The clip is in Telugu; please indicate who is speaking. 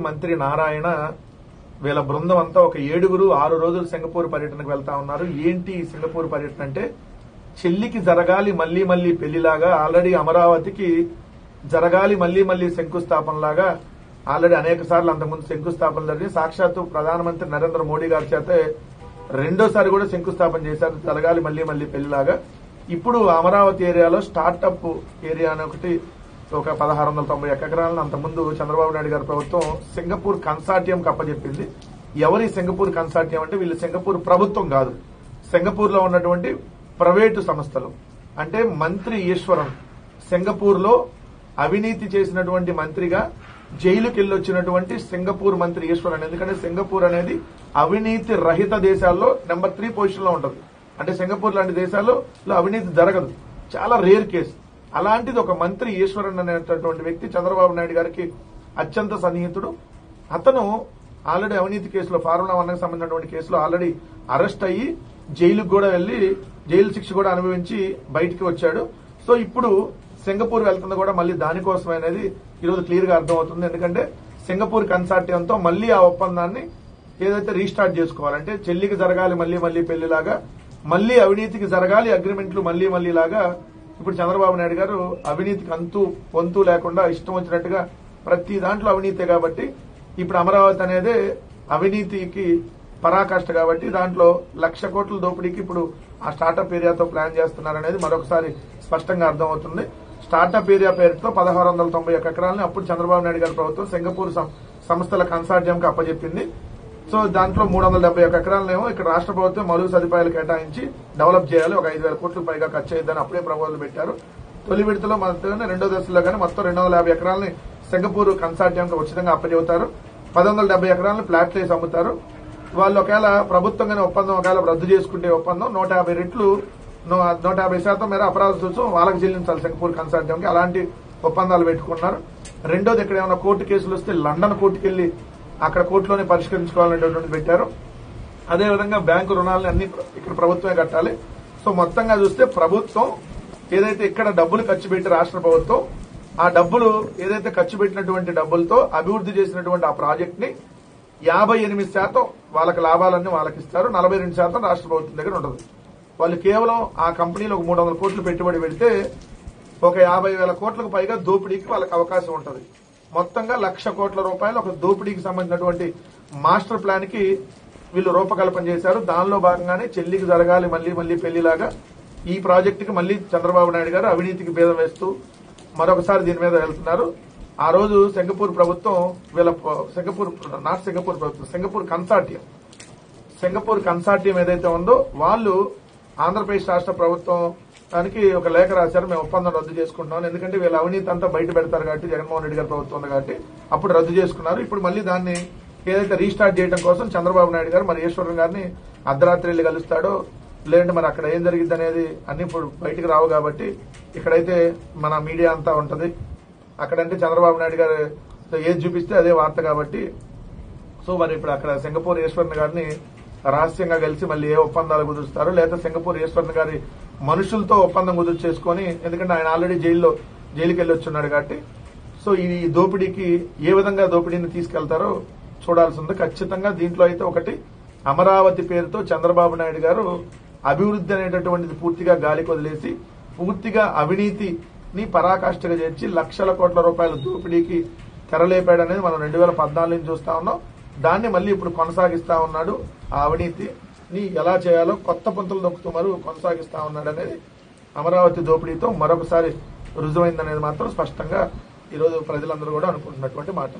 Speaker 1: మంత్రి నారాయణ వీళ్ళ బృందం అంతా ఒక ఏడుగురు ఆరు రోజులు సింగపూర్ పర్యటనకు వెళ్తా ఉన్నారు. ఏంటి సింగపూర్ పర్యటన అంటే? చెల్లికి జరగాలి మళ్ళీ మళ్ళీ పెళ్ళిలాగా ఆల్రెడీ అమరావతికి జరగాలి మళ్ళీ మళ్ళీ శంకుస్థాపనలాగా ఆల్రెడీ అనేక సార్లు అంతకుముందు శంకుస్థాపన జరిగింది సాక్షాత్తు ప్రధానమంత్రి నరేంద్ర మోడీ గారి చేతే రెండోసారి కూడా శంకుస్థాపన చేశారు. జరగాలి మళ్ళీ మళ్ళీ పెళ్ళిలాగా. ఇప్పుడు అమరావతి ఏరియాలో స్టార్టప్ ఏరియా అని ఒకటి ఒక పదహారు వందల తొంభై ఎకరాలను అంతకుముందు చంద్రబాబు నాయుడు గారి ప్రభుత్వం సింగపూర్ కన్సార్టియం కప్పచెప్పింది ఎవరి సింగపూర్ కన్సార్టియం అంటే వీళ్ళు సింగపూర్ ప్రభుత్వం కాదు. సింగపూర్లో ఉన్నటువంటి ప్రైవేటు సంస్థలు. అంటే మంత్రి ఈశ్వరం సింగపూర్లో అవినీతి చేసినటువంటి మంత్రిగా జైలుకి వెళ్ళొచ్చినటువంటి సింగపూర్ మంత్రి ఈశ్వరన్. ఎందుకంటే సింగపూర్ అనేది అవినీతి రహిత దేశాల్లో నెంబర్ త్రీ పొజిషన్లో ఉంటుంది. అంటే సింగపూర్ లాంటి దేశాల్లో అవినీతి జరగదు. చాలా రేర్ కేసు. అలాంటిది ఒక మంత్రి ఈశ్వరన్ అనేటటువంటి వ్యక్తి చంద్రబాబు నాయుడు గారికి అత్యంత సన్నిహితుడు. అతను ఆల్రెడీ అవినీతి కేసులో ఫార్ములా వన్ సంబంధించినటువంటి కేసులో ఆల్రెడీ అరెస్ట్ అయ్యి జైలుకు కూడా వెళ్ళి జైలు శిక్ష కూడా అనుభవించి బయటికి వచ్చాడు. సో ఇప్పుడు సింగపూర్ వెళ్తుంది కూడా మళ్ళీ దానికోసం అనేది ఈరోజు క్లియర్గా అర్థమవుతుంది. ఎందుకంటే సింగపూర్ కన్సార్టియంతో మళ్ళీ ఆ ఒప్పందాన్ని ఏదైతే రీస్టార్ట్ చేసుకోవాలంటే చెల్లికి జరగాలి మళ్ళీ మళ్ళీ పెళ్ళిలాగా మళ్ళీ అవినీతికి జరగాలి అగ్రిమెంట్లు మళ్ళీ మళ్ళీ లాగా ఇప్పుడు చంద్రబాబు నాయుడు గారు అవినీతికి అంతు పొంతు లేకుండా ఇష్టం వచ్చినట్టుగా ప్రతి దాంట్లో అవినీతే కాబట్టి ఇప్పుడు అమరావతి అనేది అవినీతికి పరాకాష్ట కాబట్టి దాంట్లో లక్ష కోట్ల దోపిడీకి ఇప్పుడు ఆ స్టార్టప్ ఏరియాతో ప్లాన్ చేస్తున్నారనేది మరొకసారి స్పష్టంగా అర్థమవుతుంది. స్టార్టప్ ఏరియా పేరుతో పదహారు వందల తొంభై ఒక్క ఎకరాలని అప్పుడు చంద్రబాబు నాయుడు గారి ప్రభుత్వం సింగపూర్ సం- సంస్థల కన్సార్జియంకి అప్పజెప్పింది. సో దాంట్లో మూడు వందల డెబ్బై ఒక్క ఎకరాలనేమో ఇక్కడ రాష్ట్ర ప్రభుత్వం మరుగు సదుపాయాలు కేటాయించి డెవలప్ చేయాలి. ఒక ఐదు వేల కోట్లు పైగా ఖర్చు అయ్యిందని అప్పుడే ప్రపోజల్ పెట్టారు. తొలి విడతలో మొత్తం రెండో దశలో కానీ మొత్తం రెండు వందల యాభై ఎకరాలని సింగపూర్ కన్సార్టియంకి ఉచితంగా అప్పచెబుతారు. పది వందల డెబ్బై ఎకరాలను ఫ్లాట్లు వేసి అమ్ముతారు. వాళ్ళు ఒకవేళ ప్రభుత్వంగానే ఒప్పందం ఒకవేళ రద్దు చేసుకుంటే ఒప్పందం నూట యాభై రెట్లు నూ- నూట యాభై శాతం మేర అపరాధ రుసుము వాళ్ళకి చెల్లించాలి సింగపూర్ కన్సార్టియంకి. అలాంటి ఒప్పందాలు పెట్టుకున్నారు. రెండోది ఇక్కడ ఏమైనా కోర్టు కేసులు వస్తే లండన్ కోర్టుకెళ్ళి అక్కడ కోర్టులోనే పరిష్కరించుకోవాలనేటటువంటి పెట్టారు. అదేవిధంగా బ్యాంకు రుణాలని అన్ని ఇక్కడ ప్రభుత్వమే కట్టాలి. సో మొత్తంగా చూస్తే ప్రభుత్వం ఏదైతే ఇక్కడ డబ్బులు ఖర్చు పెట్టి రాష్ట్ర ప్రభుత్వం ఆ డబ్బులు ఏదైతే ఖర్చు పెట్టినటువంటి డబ్బులతో అభివృద్ధి చేసినటువంటి ఆ ప్రాజెక్ట్ని యాభై ఎనిమిది శాతం వాళ్ళకి లాభాలన్నీ వాళ్ళకి ఇస్తారు. నలభై రెండు శాతం రాష్ట్ర ప్రభుత్వం దగ్గర ఉంటుంది వాళ్ళు కేవలం ఆ కంపెనీలో ఒక మూడు వందల కోట్లు పెట్టుబడి పెడితే ఒక యాభై వేల కోట్లకు పైగా దోపిడీకి వాళ్ళకి అవకాశం ఉంటుంది. మొత్తంగా లక్ష కోట్ల రూపాయలు ఒక దోపిడీకి సంబంధించినటువంటి మాస్టర్ ప్లాన్కి వీళ్ళు రూపకల్పన చేశారు. దానిలో భాగంగానే చెల్లికి జరగాలి మళ్ళీ మళ్ళీ పెళ్ళిలాగా. ఈ ప్రాజెక్టుకి మళ్ళీ చంద్రబాబు నాయుడు గారు అవినీతికి భేదం వేస్తూ మరొకసారి దీని మీద వెళ్తున్నారు. ఆ రోజు సింగపూర్ ప్రభుత్వం వీళ్ళ సింగపూర్ నాట్ సింగపూర్ ప్రభుత్వం సింగపూర్ కన్సార్టియం. సింగపూర్ కన్సార్టియం ఏదైతే ఉందో వాళ్ళు ఆంధ్రప్రదేశ్ రాష్ట్ర ప్రభుత్వం దానికి ఒక లేఖ రాశారు మేము ఒప్పందం రద్దు చేసుకుంటున్నాం. ఎందుకంటే వీళ్ళ అవినీతి అంతా బయట పెడతారు కాబట్టి జగన్మోహన్ రెడ్డి గారి ప్రభుత్వం ఉంది కాబట్టి అప్పుడు రద్దు చేసుకున్నారు. ఇప్పుడు మళ్ళీ దాన్ని ఏదైతే రీస్టార్ట్ చేయడం కోసం చంద్రబాబు నాయుడు గారు మరి ఈశ్వరం గారిని అర్ధరాత్రి వెళ్ళి కలుస్తాడో లేదంటే మరి అక్కడ ఏం జరిగింది అనేది అన్ని ఇప్పుడు బయటికి రావు కాబట్టి ఇక్కడైతే మన మీడియా అంతా ఉంటుంది. అక్కడంటే చంద్రబాబు నాయుడు గారు ఏది చూపిస్తే అదే వార్త కాబట్టి. సో మరి ఇప్పుడు అక్కడ సింగపూర్ ఈశ్వరన్ గారిని రహస్యంగా కలిసి మళ్ళీ ఏ ఒప్పందాలు కుదురుస్తారు లేదా సింగపూర్ ఈశ్వరన్ గారి మనుషులతో ఒప్పందం కుదురు చేసుకొని ఎందుకంటే ఆయన ఆల్రెడీ జైల్లో జైలుకి వెళ్ళి వచ్చున్నాడు కాబట్టి. సో ఈ దోపిడీకి ఏ విధంగా దోపిడీని తీసుకెళ్తారో చూడాల్సి ఉంది ఖచ్చితంగా దీంట్లో అయితే ఒకటి అమరావతి పేరుతో చంద్రబాబు నాయుడు గారు అభివృద్ధి అనేటటువంటిది పూర్తిగా గాలికి వదిలేసి పూర్తిగా అవినీతిని పరాకాష్ఠగా చేర్చి లక్షల కోట్ల రూపాయల దోపిడీకి తెరలేపాడు అనేది మనం రెండు వేల పద్నాలుగు నుంచి చూస్తా ఉన్నాం. దాన్ని మళ్ళీ ఇప్పుడు కొనసాగిస్తా ఉన్నాడు ఆ అవినీతి. ని ఎలా చేయాలో కొత్త పంతులు దొక్కుతూ కొనసాగిస్తా ఉన్నాడు అనేది అమరావతి దోపిడీతో మరొకసారి రుజువైందనేది మాత్రం స్పష్టంగా ఈరోజు ప్రజలందరూ కూడా అనుకుంటున్నటువంటి మాట.